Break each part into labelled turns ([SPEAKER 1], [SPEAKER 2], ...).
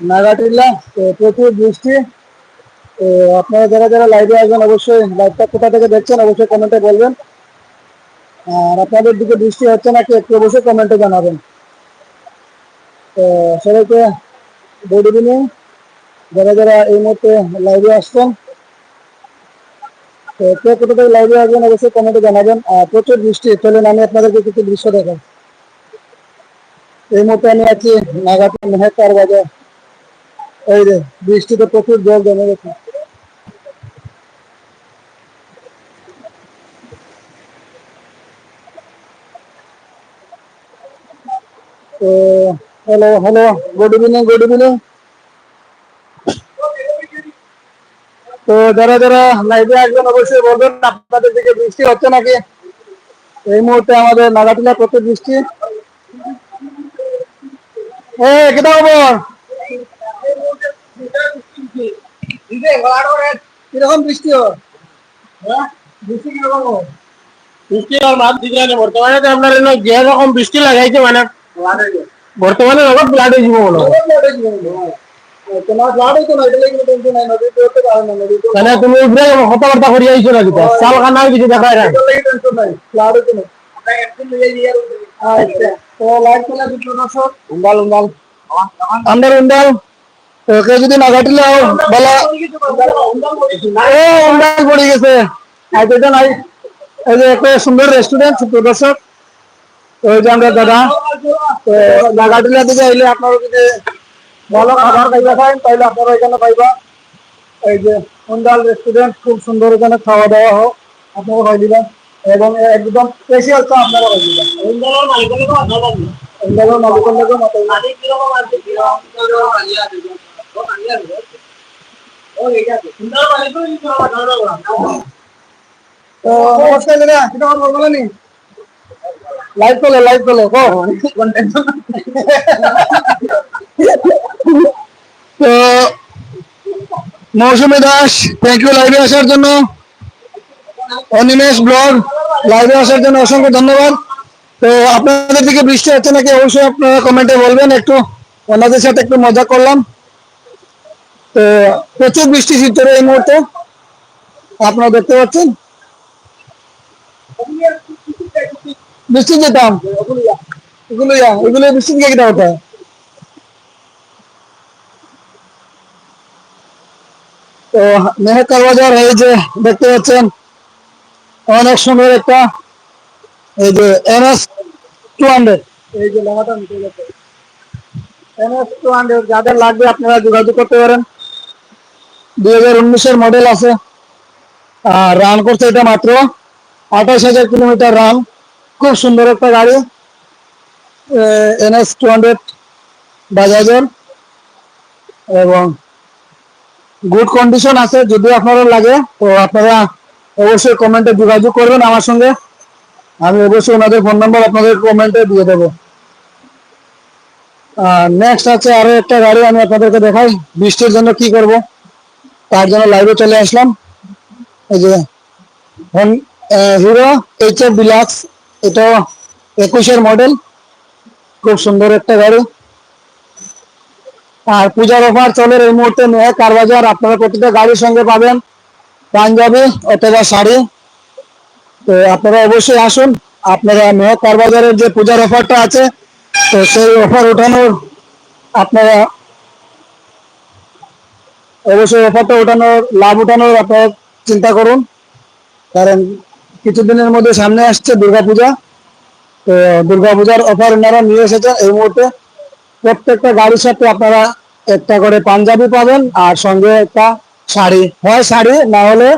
[SPEAKER 1] নাগাটিল্লা, তো প্রচুর বৃষ্টি। তো আপনারা যারা যারা লাইভে আসবেন, অবশ্যই লাইভটা কোথা থেকে দেখছেন, অবশ্যই কমেন্টে বলবেন। আর আপনাদের দিকে বৃষ্টি হচ্ছে নাকি, একটু অবশ্যই কমেন্টে জানাবেন। তো সবাইকে গুড ইভিনিং যারা যারা এই মুহূর্তে লাইভে আসছেন, তো কে কোথা থেকে লাইভে আসবেন, অবশ্যই কমেন্টে জানাবেন। আর প্রচুর বৃষ্টি, চলুন আমি আপনাদেরকে কিছু দৃশ্য দেখাই। এই মুহূর্তে আমি আছি নাগাটি মেহেকার বাজার। এই রে বৃষ্টিতে প্রচুর জল জমে গেছে। Hello hello good evening good evening তো, যারা যারা লাইভে আসবেন, অবশ্যই বলবেন, আপনাদের দিকে বৃষ্টি হচ্ছে নাকি? এই মুহূর্তে আমাদের নাগাটিলা প্রচুর বৃষ্টি। এ কেটা খবর? কীরকম বৃষ্টি হয় হ্যাঁ? বৃষ্টি কীরকম
[SPEAKER 2] বৃষ্টি আর বর্তমানে তো আপনার যে রকম বৃষ্টি লাগাইছে মানে বর্তমানে হয়ে যাব মনে হয়। মানে তুমি উপরে কথাবার্তা করি আইছো না? কিতা চাল খানা কিছু দেখায় না।
[SPEAKER 1] আচ্ছা। তো লাইট চলে
[SPEAKER 2] উন্ডাল উন্ডাল
[SPEAKER 1] আমরা উন্ডাল তো কেউ যদি না ঘাটিলে বলা। ও উন্ডাল পড়ে গেছে। আর এটা নাই, এই যে একটা সুন্দর রেস্টুরেন্ট প্রদর্শক তো এই যে আমরা দাদা, তো নাগাটিলা দিকে আইলে আপনারা যদি ভালো খাবার খাইতে পারেন তাহলে আপনারা এখানে পাইবা। এই যে উন্ডাল রেস্টুরেন্ট খুব সুন্দর এখানে খাওয়া দাওয়া হোক, আপনারা খাই দিবেন। এবং একদম স্পেশাল চা আপনারা খাই দিবেন। উন্ডালের মালিকের লোকের মতো তো নমস্কার দাদা কিটা কথা বলব নি লাইভ চলে লাইভ চলে কো তো মৌসুমী দাস থ্যাংক ইউ লাইভে আসার জন্য অনিমেষ ব্লগ লাইভে আসার জন্য অসংখ্য ধন্যবাদ তো আপনাদের দিকে বৃষ্টি হচ্ছে নাকি? অবশ্যই আপনারা কমেন্টে বলবেন একটু। ওনাদের সাথে একটু মজা করলাম। তো প্রচুর বৃষ্টি শিবচরে এই মুহূর্তে। আপনারা দেখতে পাচ্ছেন। বৃষ্টি যেতাম এগুলো এগুলো বৃষ্টি থেকে কিনা হতে হয় তো মেহেকার বাজার এই যে দেখতে পাচ্ছেন, অনেক সুন্দর একটা, এই যে এনএস টু হান্ড্রেড। এই যে লেখাটা নিতে গেছে। এনএস টু হান্ড্রেড যাদের লাগবে আপনারা যোগাযোগ করতে পারেন। দুই হাজার উনিশের মডেল আছে। আর রান করছে এটা মাত্র আঠাশ হাজার কিলোমিটার রান খুব সুন্দর একটা গাড়ি। এনএস টু হান্ড্রেড বাজাজের। এবং গুড কন্ডিশন আছে, যদি আপনারা লাগে, তো আপনারা অবশ্যই কমেন্টে যোগাযোগ করবেন আমার সঙ্গে। আমি অবশ্যই ওনাদের ফোন নাম্বার আপনাদের কমেন্টে দিয়ে দেবো। নেক্সট আছে আরও একটা গাড়ি আমি আপনাদেরকে দেখাই, বৃষ্টির জন্য কি করব। তার জন্য লাইভে চলে আসলাম। এই যে হিরো এইচ এফ ডিলাক্স এটা একুশের মডেল খুব সুন্দর একটা গাড়ি। আর পূজার অফার চলে এই মুহূর্তে মেয়ে কারবাজার আপনারা প্রতিটা গাড়ির সঙ্গে পাবেন পাঞ্জাবি অথবা শাড়ি। তো আপনারা অবশ্যই আসুন। আপনারা মেয়ে কারবাজারের যে পূজার অফারটা আছে, তো সেই অফার ওঠানোর আপনারা অবশ্যই অফারটা ওঠানোর, লাভ ওঠানোর আপনারা চিন্তা করুন। কারণ কিছুদিনের মধ্যে সামনে আসছে দুর্গাপূজা। তো দুর্গাপূজার অফার ওনারা নিয়ে এসেছেন এই মুহূর্তে। প্রত্যেকটা গাড়ির সাথে আপনারা একটা করে পাঞ্জাবি পাবেন আর সঙ্গে একটা শাড়ি। হয় শাড়ি, না হলে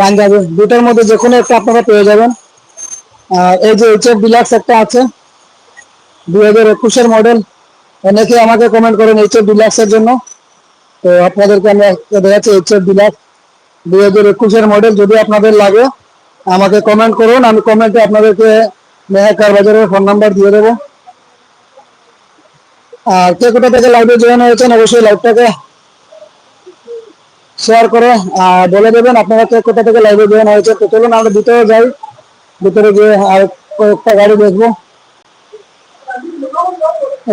[SPEAKER 1] পাঞ্জাবি। দুটার মধ্যে যে কোনো একটা আপনারা পেয়ে যাবেন। আর এই যে এইচ এফ ডিলাক্স একটা আছে, দুই হাজার একুশের মডেল অনেকে আমাকে কমেন্ট করেন এইচ এফ ডিলাক্সের জন্য। তো আপনাদেরকে আমি একটা দেখাচ্ছি এইচ এফ ডিলাক্স দুই হাজার একুশের মডেল যদি আপনাদের লাগে, আমাকে কমেন্ট করুন, আমি কমেন্টে আপনাদেরকে মেহাকার বাজারের ফোন নাম্বার দিয়ে দেবো। আর কে কোথা থেকে লাইভে জয়েন হয়েছেন, অবশ্যই লাইভটাকে শেয়ার করে, আর বলে দেবেন আপনারা কে কোথা থেকে লাইভে জয়েন হয়েছে তো চলুন, আমরা ভিতরে যাই, ভিতরে গিয়ে আর কয়েকটা গাড়ি দেখব।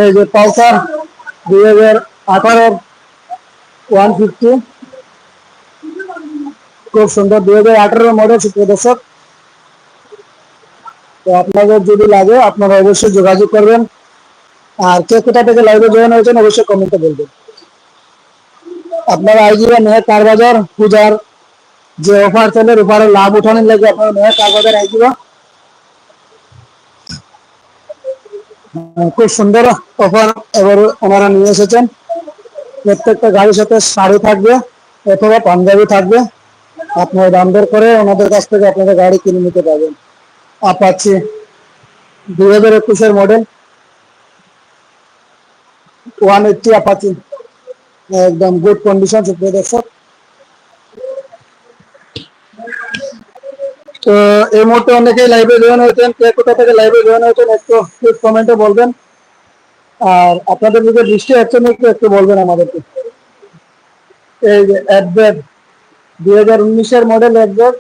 [SPEAKER 1] এই যে পালসার দুই হাজার আঠারোর ওয়ান ফিফটি। খুব সুন্দর, দুই হাজার আঠারো মডেল সুপ্রিয় তো আপনাদের যদি লাগে, আপনারা অবশ্যই যোগাযোগ করবেন। আর কে কোথা থেকে লাইভে জয়েন হয়েছেন, অবশ্যই কমেন্টে বলবেন। আপনারা আইজিবা মেহের কার বাজার, পূজার যে অফার চলে অফারের লাভ উঠানোর লাগে আপনারা মেহের কার বাজার আইজিবা খুব সুন্দর অফার এবার ওনারা নিয়ে এসেছেন। প্রত্যেকটা গাড়ির সাথে শাড়ি থাকবে অথবা পাঞ্জাবি থাকবে। আপনার দাম দর করে ওনাদের কাছ থেকে আপনাদের গাড়ি কিনে নিতে পারবেন। আপাচি দুই হাজার একুশের মডেল ওয়ান এইটটি আপাচি একদম গুড কন্ডিশন সুপ্রিয় দর্শক। তো এই মুহূর্তে অনেকেই লাইভে জয়েন হয়েছেন। কে কোথা থেকে লাইভে জয়েন হয়েছেন একটু কমেন্টে বলবেন। আর আপনাদের দিকে দৃষ্টি হচ্ছে না একটু বলবেন আমাদেরকে এই যে অ্যাডব্যাগ দুই হাজার উনিশের মডেল অ্যাডব্যাগ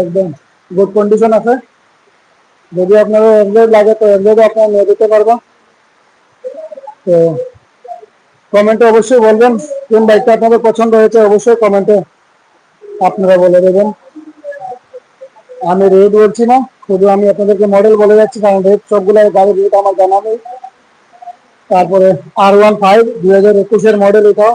[SPEAKER 1] একদম গুড কন্ডিশন আছে। যদি আপনাদের অ্যাডব্যাগ লাগে তো অ্যাডব্যাগ আপনারা নিয়ে দিতে পারবেন তো কমেন্টে অবশ্যই বলবেন, কোন বাইকটা আপনাদের পছন্দ হয়েছে অবশ্যই কমেন্টে আপনারা বলে দেবেন। আমি রেট বলছি না, শুধু আমি আপনাদেরকে মডেল বলে যাচ্ছি, কারণ রেট সবগুলো গাড়ির রেট আমার জানা নেই। তারপরে আর ওয়ান ফাইভ দুই হাজার একুশের মডেল এটাও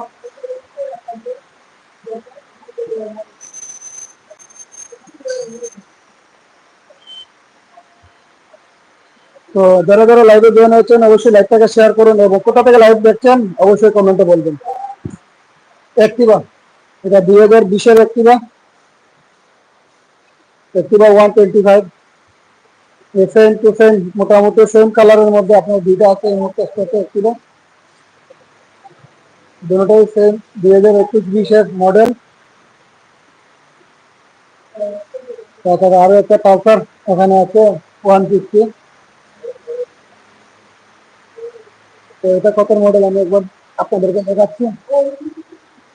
[SPEAKER 1] তো যারা যারা লাইভে জয়েন হয়েছেন, অবশ্যই লাইভটাকে শেয়ার করুন এবং কোথা থেকে লাইভ দেখছেন, অবশ্যই কমেন্টে বলবেন। অ্যাক্টিভা এটা দুই হাজার বিশের Activa Activa one twenty five same to same মোটামুটি সেম কালারের মধ্যে আপনার দুইটা আছে, এই মুহূর্তে স্টকে অ্যাক্টিভা দুটোটাই সেম দুই হাজার একুশ বিশের মডেল তাছাড়া আরও একটা পালসার এখানে আছে ওয়ান ফিফটি তো এটা কত মডেল আমি একবার আপনাদেরকে দেখাচ্ছি।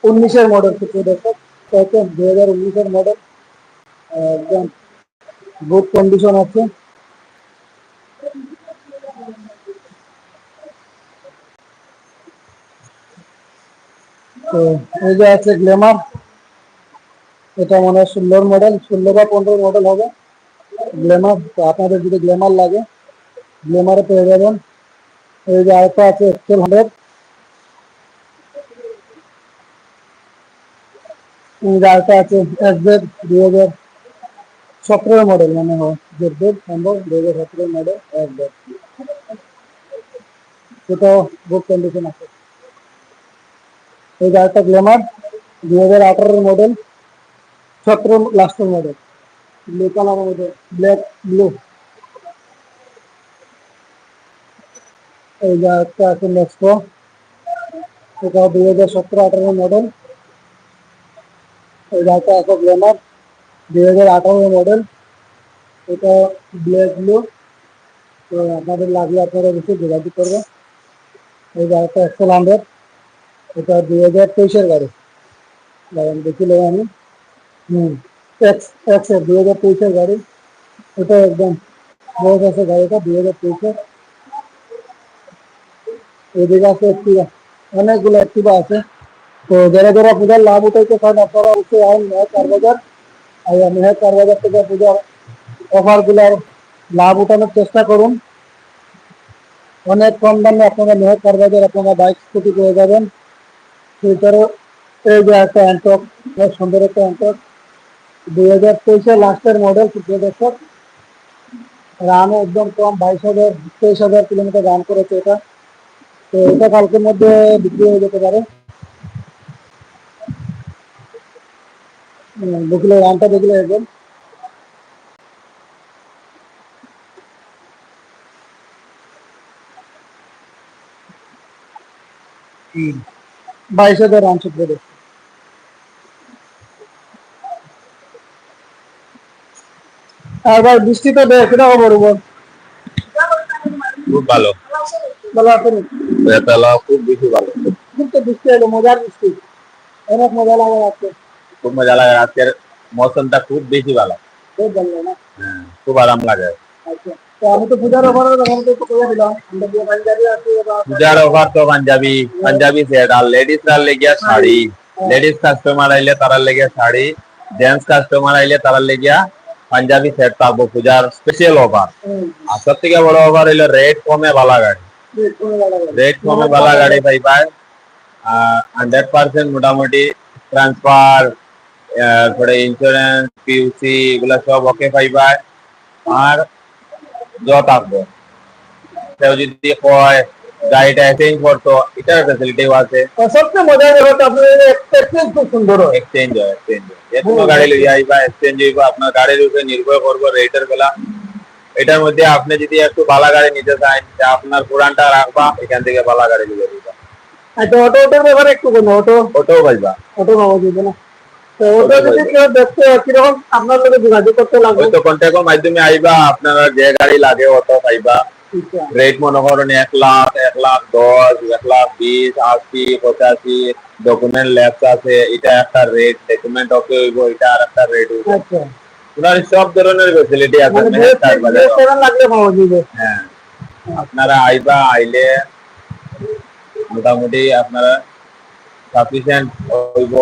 [SPEAKER 1] উনিশের মডেল দেখো। দেখেন, দুই হাজার উনিশের মডেল একদম গুড কন্ডিশন আছে। তো এই যে আছে গ্ল্যামার এটা মনে হয় ষোলোর মডেল ষোলো বা পনেরো মডেল হবে। গ্ল্যামার আপনাদের যদি গ্ল্যামার লাগে গ্ল্যামারে পেয়ে যাবেন। এই যে আরেকটা আছে এক্সেল হান্ড্রেড আরেকটা আছে এস জেড দুই হাজার সতেরো মডেল মনে হয়। জেড জেড সম্ভব দুই হাজার সতেরো মডেল এস জেড সেটাও গুড কন্ডিশন আছে। এই আরেকটা গ্ল্যামার দুই হাজার আঠারোর মডেল সতেরো লাস্টের মডেল ব্লু কালারের মধ্যে ব্ল্যাক ব্লু এই একটা আছে নেক্সটো এটা দুই হাজার সতেরো আঠারো মডেল এই যে একটা গ্ল্যামার, দুই হাজার আঠারো মডেল এটা ব্ল্যাক ব্লু তো আপনাদের লাগলে আপনারা অবশ্যই যোগাযোগ করবেন। এই একটা এক্সেল হান্ড্রেড এটা দুই হাজার তেইশের গাড়ি দাঁড়ান দেখিলে আমি হুম এক্স এক্স দুই হাজার তেইশের গাড়ি এটা একদম বয়স আছে গাড়িটা দুই হাজার তেইশের এদিকে আছে অ্যাক্টিভা অনেকগুলো অ্যাক্টিভা আছে তো যারা যারা পূজার লাভ উঠাইতে চান আপনারা অবশ্যই আইন মেহের চার বাজার আর মেহের চার বাজার থেকে পূজার অফারগুলোর লাভ উঠানোর চেষ্টা করুন অনেক কম দামে আপনারা মেহের চার বাজার আপনারা বাইক স্কুটি পেয়ে যাবেন ফিউচারও এই যে একটা অ্যান্টক সুন্দর একটা অ্যান্টক। হাজার তেইশে লাস্টের মডেল রান একদম কম, বাইশ হাজার, তেইশ হাজার কিলোমিটার রান করেছে এটা। তো এটা কালকের মধ্যে বিক্রি হয়ে যেতে পারে। দেখলে রানটা দেখলে একদম। বাইশ হাজার রান সুপ্রিয় দর্শক আর ভাই বৃষ্টিতে দেখ সেটা বলব।
[SPEAKER 3] খুব ভালো।
[SPEAKER 1] ভালো আছেন
[SPEAKER 3] বেতালা খুব বেশি ভালো।
[SPEAKER 1] খুব তো বৃষ্টি হলো মজার বৃষ্টি। অনেক মজা লাগে আজকে
[SPEAKER 3] খুব মজা লাগে আজকের মৌসুমটা খুব বেশি ভালো।
[SPEAKER 1] খুব ভালো না?
[SPEAKER 3] হ্যাঁ, খুব আরাম লাগে।
[SPEAKER 1] আচ্ছা। তো তো পূজার অফারের ব্যাপারে তো একটু কইয়া দিলাম। আমরা যে পাঞ্জাবি আছে বা
[SPEAKER 3] পূজার অফার তো পাঞ্জাবি পাঞ্জাবি সেট আর লেডিস রার লেগিয়া শাড়ি। লেডিস কাস্টমার আইলে তারার লেগে শাড়ি জেন্টস কাস্টমার আইলে তারার লেগিয়া পাঞ্জাবি সেট পাবো পূজার স্পেশাল অফার আর সব থেকে বড় অফার হইল রেট কমে বালা গাড়ি। রেট কমে বালা গাড়ি। পাইবা হান্ড্রেড পার্সেন্ট মোটামুটি ট্রান্সফার তারপরে ইন্স্যুরেন্স পিউসি এগুলা সব ওকে পাইবা আর যত থাকব। কেউ যদি কয় গাড়িটা এক্সচেঞ্জ করতো এটার ফেসিলিটিও আছে।
[SPEAKER 1] সবচেয়ে মজার ব্যাপারটা আপনার এক্সপেক্টেড খুব সুন্দর হয়।
[SPEAKER 3] এক্সচেঞ্জ হয় এক্সচেঞ্জ যে কোনো গাড়ি লইয়া আইবা এক্সচেঞ্জ হইবা আপনার গাড়ির উপরে নির্ভর করব রেটের বেলা। এটার মধ্যে আপনি যদি একটু ভালো গাড়ি নিতে চান আপনার পুরানটা রাখবা এখান থেকে ভালো গাড়ি লিখে দিবা
[SPEAKER 1] আচ্ছা অটো অটোর ব্যাপারে একটু বলুন অটো?
[SPEAKER 3] ওটাও পাইবা।
[SPEAKER 1] অটো পাওয়া যাবে না।
[SPEAKER 3] মাধ্যমে আইবা আপনারা যে গাড়ি লাগে অটো পাইবা।
[SPEAKER 1] আচ্ছা।
[SPEAKER 3] রেট মনে করেন এক লাখ এক লাখ দশ এক লাখ বিশ আশি পঁচাশি ডকুমেন্ট ল্যাপস আছে এটা একটা রেট ডকুমেন্ট ওকে হইব এটা আর একটা রেট হইব।
[SPEAKER 1] আচ্ছা।
[SPEAKER 3] ওনার সব ধরনের ফেসিলিটি আছে
[SPEAKER 1] মানে
[SPEAKER 3] মেহের কার বাজারে।
[SPEAKER 1] সেভেন লাগলে পাওয়া যাবে।
[SPEAKER 3] হ্যাঁ। আপনারা আইবা আইলে মোটামুটি আপনারা সাফিসিয়েন্ট হইব।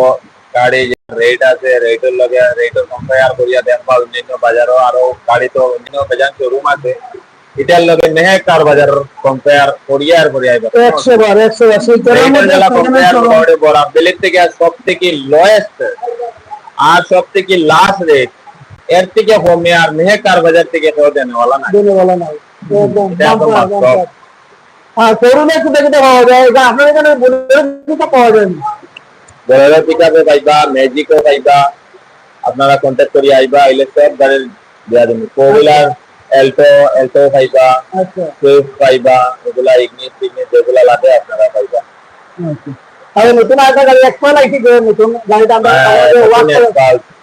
[SPEAKER 3] গাড়ি রেট আছে রেটের লগে রেটের কম্পেয়ার করিয়া দেখবা অন্যান্য বাজারও আরও গাড়ি তো অন্যান্য বাজার শোরুম আছে এটার লগে মেহের কার বাজার কম্পেয়ার করিয়া আর করিয়া আইবা
[SPEAKER 1] একশো বার একশো বার সেইটার
[SPEAKER 3] রেটের
[SPEAKER 1] মধ্যে
[SPEAKER 3] জেলা
[SPEAKER 1] সেভেনের
[SPEAKER 3] কম্পেয়ার
[SPEAKER 1] শোরুম।
[SPEAKER 3] করে বড় বেলের থেকে সব থেকে লয়েস্ট আর সব থেকে লাস্ট রেট এর থেকে কমে আর মেহের কার বাজার থেকে কেউ দেনেওয়ালা না
[SPEAKER 1] দিনে বেলা নাই একদম
[SPEAKER 3] এটা একদম
[SPEAKER 1] দাম পাওয়া, দাম
[SPEAKER 3] বাস্তব।
[SPEAKER 1] পাওয়া। হ্যাঁ শোরুমে কোথায় কোথায় পাওয়া যায় এটা আপনার এখানে বলে পাওয়া যায় না
[SPEAKER 3] বলেরো পিকআপে পাইবা ম্যাজিকও পাইবা। আপনারা কন্ট্যাক্ট করি আইবা আইলে সব গাড়ির দেয়া দেবো ফোর হুইলার এলটো এলটো পাইবা
[SPEAKER 1] আচ্ছা।
[SPEAKER 3] সুইফট পাইবা এগুলা ইগনিস টিগনিস যেগুলা লাগে আপনারা পাইবা।
[SPEAKER 1] আচ্ছা। আর নতুন একটা গাড়ি এক্সপায়ার আইসি করে নতুন গাড়িটা আমরা আমাদের ওয়ার্ক করে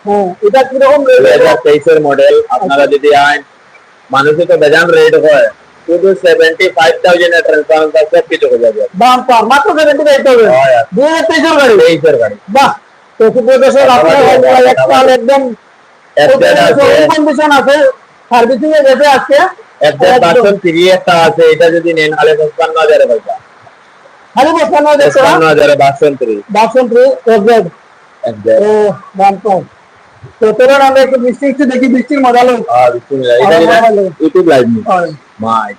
[SPEAKER 1] হ্যাঁ এটা কীরকম
[SPEAKER 3] দুই
[SPEAKER 1] rate?
[SPEAKER 3] হাজার তেইশের মডেল আপনারা যদি আইন মানুষের তো বেজান রেট হয়। শুধু সেভেন্টি ফাইভ থাউজেন্ড ট্রান্সফার সব কিছু হয়ে যাবে।
[SPEAKER 1] দাম মাত্র সেভেন্টি ফাইভ থাউজেন্ড দুই হাজার তেইশের গাড়ি।
[SPEAKER 3] তেইশের গাড়ি।
[SPEAKER 1] বাহ তো সুপ্রদর্শক আপনার একদম একদম কন্ডিশন আছে। সার্ভিসিং এ গেছে আজকে।
[SPEAKER 3] এফজেড ভার্সন থ্রি একটা আছে এটা যদি নেন তাহলে পঞ্চান্ন হাজারে পাইবা।
[SPEAKER 1] খালি বসানো দেখতে
[SPEAKER 3] পঞ্চান্ন হাজারে version three
[SPEAKER 1] version three FZ
[SPEAKER 3] FZ
[SPEAKER 1] ও তো চলুন আমরা একটু বৃষ্টি একটু দেখি বৃষ্টির মজা লোক।
[SPEAKER 3] ইউটিউব লাইভ মাই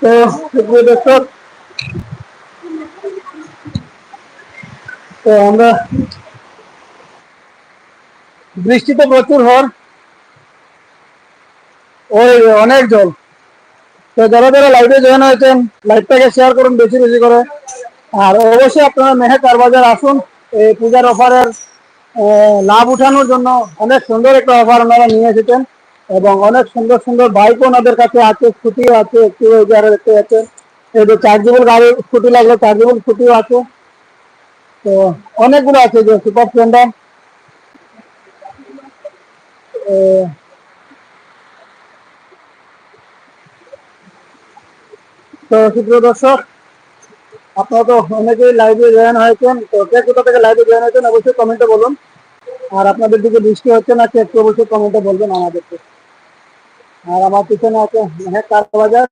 [SPEAKER 1] তো দর্শক তো আমরা বৃষ্টি তো প্রচুর হওয়ার ওই অনেক জল। তো যারা যারা লাইভে জয়েন হয়েছেন লাইভটাকে শেয়ার করুন বেশি বেশি করে। আর অবশ্যই আপনারা মেহে কারবাজার আসুন। এই পূজার অফারের লাভ উঠানোর জন্য অনেক সুন্দর একটা অফার ওনারা নিয়ে এসেছেন। এবং অনেক সুন্দর সুন্দর বাইকও ওনাদের কাছে আছে স্কুটিও আছে দেখতে পাচ্ছেন। এই চার্জেবল গাড়ি স্কুটি লাগলে চার্জেবল স্কুটিও আছে। তো অনেকগুলো আছে যে সুপার স্প্লেন্ডার তো সুপ্রিয় দর্শক, আপনারা তো অনেকেই লাইভে জয়েন হয়েছেন, তো কে কোথা থেকে লাইভে জয়েন হয়েছেন অবশ্যই কমেন্টে বলুন। আর আপনাদের দিকে বৃষ্টি হচ্ছে না একটু অবশ্যই কমেন্টে বলবেন আমাদেরকে। আর আমার পিছনে আছে মেহের কার বাজার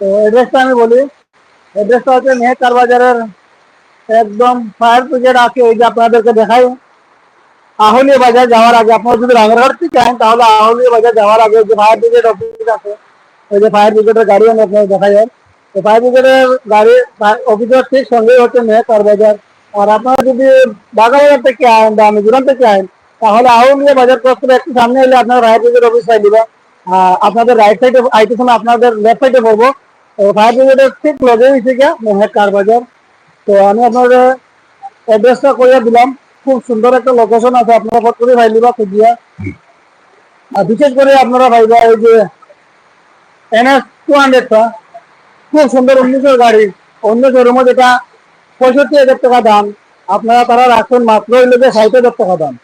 [SPEAKER 1] তো অ্যাড্রেসটা আমি বলি অ্যাড্রেসটা হচ্ছে মেহের কার বাজারের একদম ফায়ার ব্রিগেড আছে ওই যে আপনাদেরকে দেখাই আহলিয়া বাজার যাওয়ার আগে আপনারা যদি রাঙ্গারহাট থেকে চান তাহলে আহলিয়া বাজার যাওয়ার আগে যে ফায়ার ব্রিগেড অফিস আছে ওই যে ফায়ার ব্রিগেডের গাড়ি আমি আপনাদের দেখা যায় তো ফায়ার ব্রিগেডের গাড়ি অফিসের ঠিক সঙ্গেই হচ্ছে মেয়ে কার বাজার আর আপনারা যদি বাগাবাজার থেকে আইন বা মিজোরাম থেকে আইন, তাহলে আহলিয়া বাজার ক্রস করে একটু সামনে এলে আপনারা ফায়ার ব্রিগেড অফিস পাই দিবা আপনাদের রাইট সাইডে আইতে সময় আপনাদের লেফট সাইডে পড়ব। তো ফায়ার ব্রিগেডের ঠিক লগে হয়েছে গিয়া মেহের কার বাজার। তো আমি আপনাদের অ্যাড্রেসটা কইয়া দিলাম। খুব সুন্দর একটা লোকেশন আছে, আপনারা ফট করে ভাইলিবা খুঁজিয়া আর বিশেষ করে আপনারা ভাইবা এই যে এনএস টু হান্ড্রেডটা খুব সুন্দর উনিশের গাড়ি, অন্য শোরুমে যেটা পঁয়ষট্টি হাজার টাকা দাম। আপনারা তারা রাখবেন মাত্র যে ষাট হাজার টাকা দাম।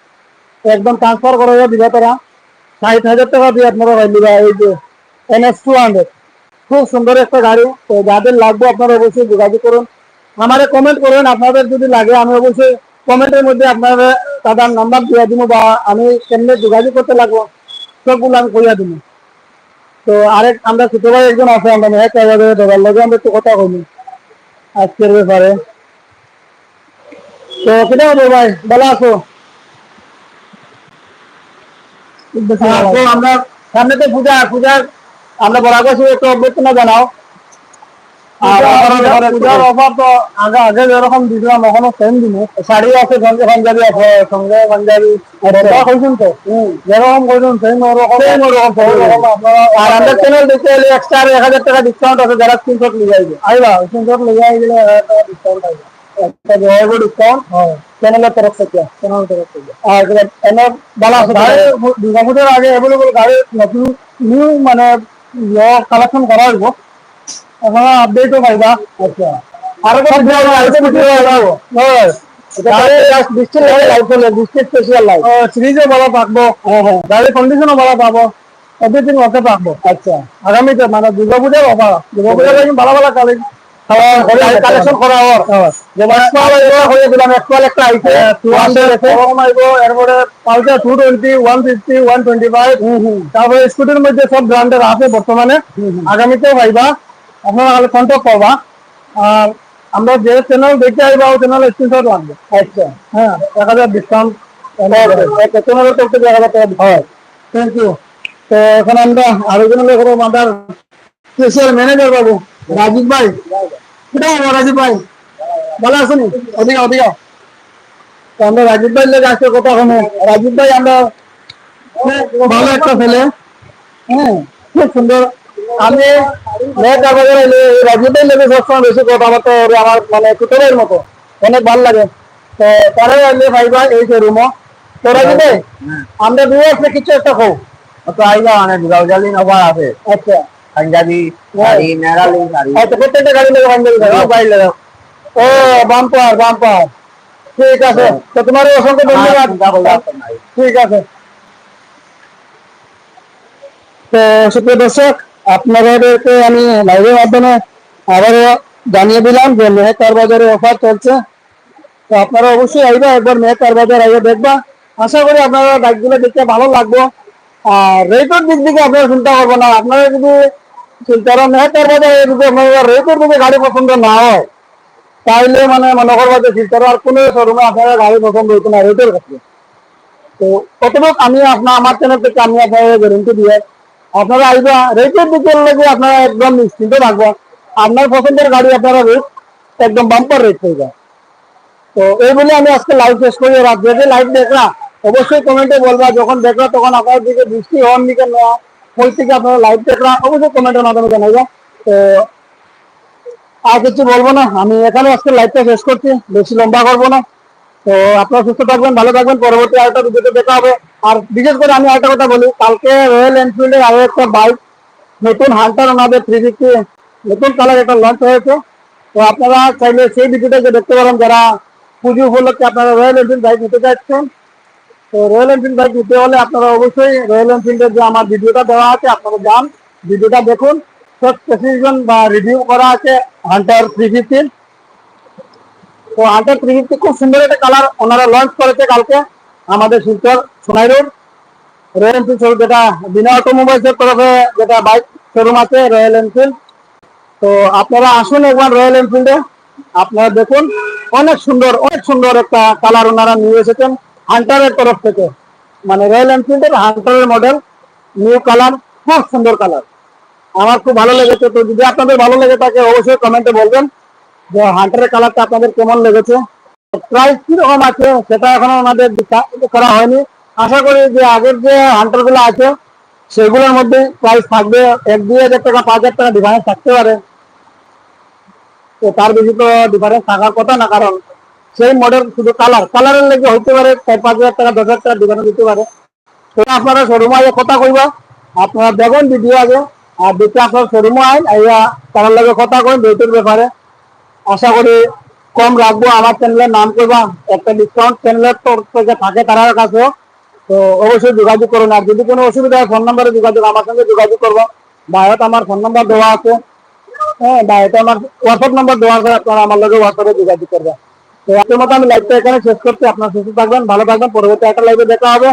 [SPEAKER 1] একদম ট্রান্সফার করে দিবা তারা। ষাট হাজার টাকা দিয়ে আপনারা ভাইলিবা এই যে এন এনএস টু হান্ড্রেড খুব সুন্দর একটা গাড়ি। তো যাদের লাগবে আপনারা অবশ্যই যোগাযোগ করুন। আমারে কমেন্ট করবেন আপনাদের যদি লাগে, আমি অবশ্যই কমেন্টের মধ্যে আপনার দাদার নাম্বার দিয়ে দিব বা আমি কেমনে যোগাযোগ করতে লাগবো, সবগুলো আমি করিয়া দিব। তো আরেক, আমরা ছোট একজন আছে, আমরা মেয়ে দাদার লগে আমরা একটু কথা কইনি। আজকের ব্যাপারে। তো কেটে হবে ভাই ভালো আছো? আমরা সামনে তো পূজা পূজার আমরা বরাবর শুধু একটু অভ্যর্থনা জানাও। পূজার- অফার তো আগে আগে যেরকম দিছিলাম এখনও সেম দিন। শাড়ি আছে সঙ্গে পাঞ্জাবি আছে সঙ্গে পাঞ্জাবি। কইছেন তো? যেরকম কইছেন সেম ওরকম। সেম ওরকম আর আমাদের চ্যানেল দেখতে এলে এক্সট্রা এক হাজার টাকা ডিসকাউন্ট আছে যারা স্ক্রিনশট লিয়ে যাইবে। আইবা স্ক্রিনশট লিয়ে আইলে ডিসকাউন্ট আইবে। একটা জয়েব ডিসকাউন্ট চ্যানেলের তরফ থেকে চ্যানেলের তরফ থেকে আর এনে বালা আছে দুর্গা পূজার আগে অ্যাভেলেবল গাড়ি নতুন নিউ মানে কালেকশন করা হইব এখন আপডেটও পাইবা আচ্ছা আর আগামীতে মানে দুর্গা পূজার অফার দুর্গা পূজার লাগি ভালো ভালো কালেকশন করা হওয়ার হয়ে দিলাম একপাল একটা আইছে টু হান্ড্রেড আছে ওরকম আইবো এরপরে পাল্টা two twenty one fifty one twenty five তারপরে স্কুটির মধ্যে সব ব্র্যান্ডের আছে বর্তমানে। আগামীতেও পাইবা। আপনারা কন্ট্যাক্ট করবা। আর আমরা যে চ্যানেল দেখতে আইবা ওই চ্যানেল স্ক্রিনশট লাগবে। আচ্ছা। হ্যাঁ এক হাজার ডিসকাউন্ট চ্যানেলের তরফ থেকে এক হাজার টাকা হয়। থ্যাংক ইউ তো এখন আমরা আলোচনা করব আমাদের স্পেশাল ম্যানেজার বাবু রাজীব ভাই। কোথায় রাজীব ভাই? ভালো আছেন? ওদিকে ওদিকে। তো আমরা রাজীব ভাই লেগে কথা ওখানে রাজীব ভাই আমরা ভালো একটা ছেলে। হ্যাঁ খুব সুন্দর। আমি রাজীব ভাই লেগে সবসময় বেশি কথাবার্তা ওর আমার মানে কুতুবের মতো। অনেক ভালো লাগে। তো আইলে ভাইবা এই যে রুমও তো রাজীব ভাই আমরা দুই আসলে কিছু একটা হোক
[SPEAKER 3] তো আইবা মানে দুর্গাউজালিন অফার আছে।
[SPEAKER 1] আচ্ছা।
[SPEAKER 3] পাঞ্জাবি শাড়ি নেরালি শাড়ি
[SPEAKER 1] আচ্ছা প্রত্যেকটা গাড়ি লেগে পাঞ্জাবি গাড়ি
[SPEAKER 3] বাইরে লাগাও
[SPEAKER 1] ও বাম্পার বাম্পার ঠিক আছে তো তোমার অসংখ্য ধন্যবাদ ঠিক আছে তো সুপ্রিয় দর্শক আপনাদেরকে আমি লাইভের মাধ্যমে আবারও জানিয়ে দিলাম যে মেহেকার বাজারে অফার চলছে তো আপনারা অবশ্যই আইবা একবার মেহেকার বাজার আইবে দেখবা আশা করি আপনারা বাইকগুলো দেখতে ভালো লাগবে আর রেটের দিক থেকে আপনারা চিন্তা করব না আপনারা যদি মেহেকার বাজারে যদি আপনারা রেটের দিকে গাড়ি পছন্দ না হয়। তাইলে মানে মনে করব যে চিন্তা আর কোনো শোরুমে আপনারা গাড়ি পছন্দ হইতো না, রেটের ক্ষেত্রে তো কতটুকু আমি আপনার, আমার চ্যানেল থেকে আমি আপনাদের গ্যারেন্টি দিয়ে, আপনারা আইবা, রেটের দিকে লেগে আপনারা একদম নিশ্চিন্ত থাকবেন আপনার পছন্দের গাড়ি আপনারা রেট, একদম বাম্পার রেট যায়। তো এই বলে আমি আজকে লাইভ শেষ করি। রাত যে লাইভ দেখলা অবশ্যই কমেন্টে বলবা, যখন দেখলা তখন আপনার দিকে দৃষ্টি হন দিকে নেওয়া। ওই থেকে আপনারা লাইভ দেখলা অবশ্যই কমেন্টের মাধ্যমে জানাইবা। তো, আর কিছু বলব না, আমি এখানে আজকে লাইভটা শেষ করছি, বেশি লম্বা করব না। তো, আপনারা সুস্থ থাকবেন, ভালো থাকবেন, পরবর্তী আরেকটা ভিডিওতে দেখা হবে। আর বিশেষ করে আমি আরেকটা কথা বলি, কালকে রয়্যাল এনফিল্ডের আরও একটা বাইক নতুন হান্টার ওনাদের থ্রি ফিফটি নতুন কালার একটা লঞ্চ হয়েছে। তো, আপনারা চাইলে সেই ভিডিওটাকে দেখতে পারেন, যারা পুজো উপলক্ষে আপনারা রয়্যাল এনফিল্ড বাইক নিতে চাচ্ছেন। তো রয়্যাল এনফিল্ড বাইক নিতে হলে আপনারা অবশ্যই রয়্যাল এনফিল্ডের যে আমার ভিডিওটা দেওয়া আছে, আপনারা যান, ভিডিওটা দেখুন। স্পেসিফিকেশন বা রিভিউ করা আছে হান্টার থ্রি ফিফটির তো হান্টার থ্রি ফিফটি খুব সুন্দর একটা কালার ওনারা লঞ্চ করেছে কালকে আমাদের Silchar Sonai road. Royal Enfield showroom যেটা বিনা অটোমোবাইলসের তরফে যেটা বাইক শোরুম আছে রয়্যাল এনফিল্ড তো আপনারা আসুন একবার রয়্যাল এনফিল্ডে আপনারা দেখুন, অনেক সুন্দর অনেক সুন্দর একটা কালার ওনারা নিয়ে এসেছেন। হান্টারের তরফ থেকে। মানে রয়্যাল এনফিল্ডের হান্টারের মডেল নিউ কালার খুব সুন্দর কালার আমার খুব ভালো লেগেছে তো, যদি আপনাদের ভালো লেগে থাকে অবশ্যই কমেন্টে বলবেন যে হান্টারের কালারটা আপনাদের কেমন লেগেছে। প্রাইস কীরকম আছে, সেটা এখনও আমাদের করা হয়নি। আশা করি যে আগের যে হান্টারগুলো আছে, সেগুলোর মধ্যে প্রাইস থাকবে এক দুই হাজার টাকা, পাঁচ হাজার টাকা ডিফারেন্স থাকতে পারে। তো তার বেশি তো ডিফারেন্স থাকার কথা না, কারণ সেই মডেল শুধু কালার কালারের লেগে হইতে পারে, চার, পাঁচ হাজার টাকা, দশ হাজার টাকা ডিফারেন্স দিতে পারে। তো আপনারা শোরুমে আগে কথা কইবা, আপনারা দেখুন ভিডিও আগে, আর দেখে আপনার শোরুমে আইন, আইয়া তার লগে কথা কইন রেটের ব্যাপারে। আশা করি কম রাখব, আমার চ্যানেলের নাম করবা একটা ডিসকাউন্ট চ্যানেলের তরফ থেকে থাকে তার কাছেও তো অবশ্যই যোগাযোগ করুন, আর যদি কোনো অসুবিধা হয় ফোন নাম্বারে যোগাযোগ, আমার সঙ্গে যোগাযোগ করব। বায়ত আমার ফোন নাম্বার দেওয়া আছে। হ্যাঁ বায়তে আমার হোয়াটসঅ্যাপ নাম্বার দেওয়া আছে, আপনারা আমার লগে হোয়াটসঅ্যাপে যোগাযোগ করবেন তো আজকের মতো আমি লাইভটা এখানে শেষ করছি। আপনার সুস্থ থাকবেন, ভালো থাকবেন, পরবর্তী একটা লাইভে দেখা হবে।